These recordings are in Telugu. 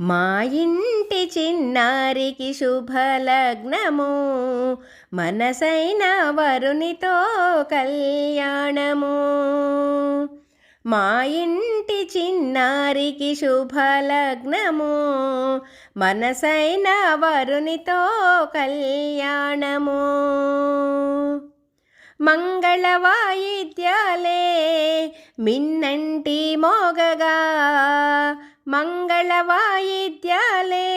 మా ఇంటి చిన్నారికి శుభలగ్నము మనసైన వరునితో కళ్యాణము. మా ఇంటి చిన్నారికి శుభలగ్నము మనసైన వరునితో కళ్యాణము. మంగళ వాయిద్యాలే మిన్నంటి మోగగా మంగళ వాయిద్యాలే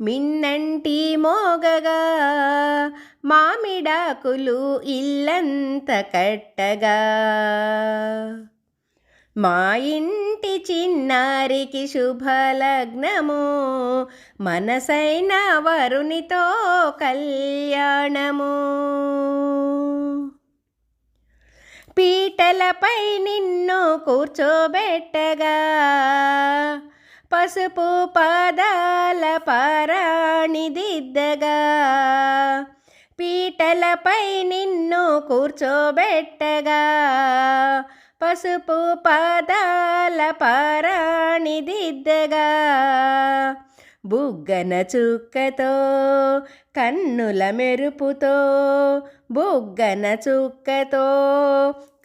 మిన్నంటి మోగగా. మామిడాకులు ఇల్లంత కట్టగా. మా ఇంటి చిన్నారికి శుభలగ్నము మనసైన వరునితో కళ్యాణము. పీటలపై నిన్ను కూర్చోబెట్టగా. పసుపు పాదాల పారాణిదిద్దగా. పీటలపై నిన్ను కూర్చోబెట్టగా. పసుపు పాదాల పారాణిదిద్దగా. బుగ్గన చుక్కతో కన్నుల మెరుపుతో బుగ్గన చుక్కతో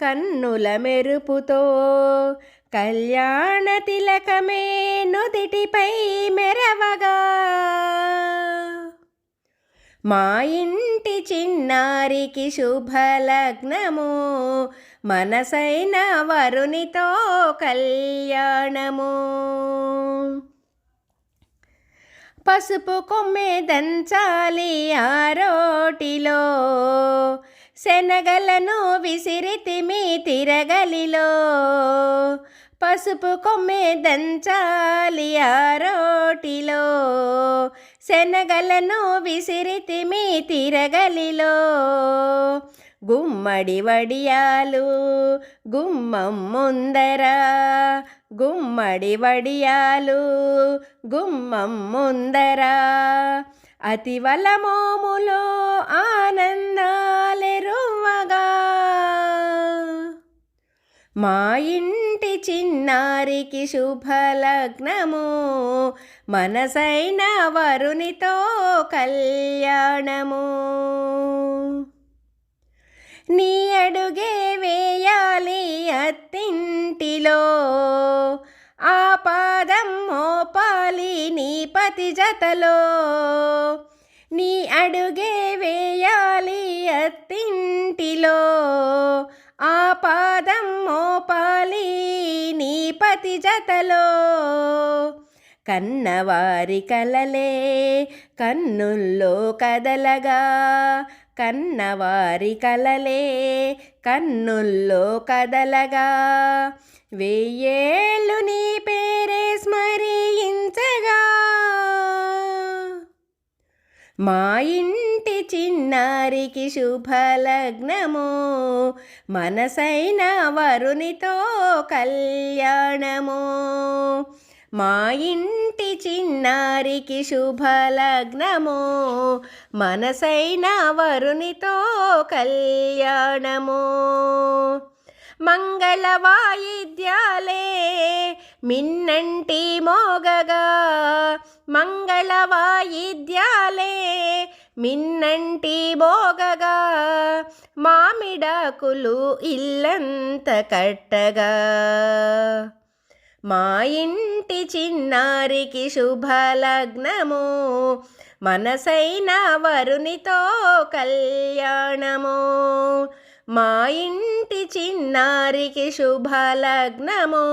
కన్నుల మెరుపుతో కళ్యాణ తిలకమే నుదిటిపై మెరవగా. మా ఇంటి చిన్నారికి శుభలగ్నము మనసైన వరునితో కళ్యాణము. పసుపు కొమ్మె దంచాలి రోటిలో. శనగలను విసిరితిమి తిరగలిలో. పసుపు కొమ్మె దంచాలి రోటిలో. శనగలను విసిరితిమి తిరగలిలో. గుమ్మడి వడియాలు గుమ్మం ముందర గుమ్మడి వడియాలు గుమ్మం ముందర. అతివల మోములో ఆనందాలెరువగా. మా ఇంటి చిన్నారికి శుభలగ్నము మనసైన వరునితో కళ్యాణము. నీ అడుగే వేయాలి అత్తే నీ జతలో నీ అడుగే వేయాలి అత్తింటిలో. ఆ పాదం మోపాలి నీ పతి జతలో. కన్నవారి కలలే కన్నుల్లో కదలగా. కన్నవారి కలలే కన్నుల్లో కదలగా. వెయ్యేళ్ళు నీ మా ఇంటి చిన్నారికి శుభలగ్నము. మనసైన వరునితో కళ్యాణము. మా ఇంటి చిన్నారికి శుభలగ్నము. మనసైన వరునితో కళ్యాణము. మంగళ వాయిద్యాలే మిన్నంటి మోగగా. మంగళ వాయిద్యాలే మిన్నంటి బోగగా మామిడాకులు ఇల్లంత కట్టగా. మా ఇంటి చిన్నారికి శుభలగ్నము మనసైన వరునితో కళ్యాణము. మా ఇంటి చిన్నారికి శుభలగ్నము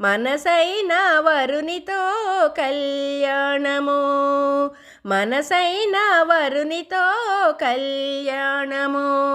మనసైన వరునితో కళ్యాణము. మనసైన వరునితో కళ్యాణము.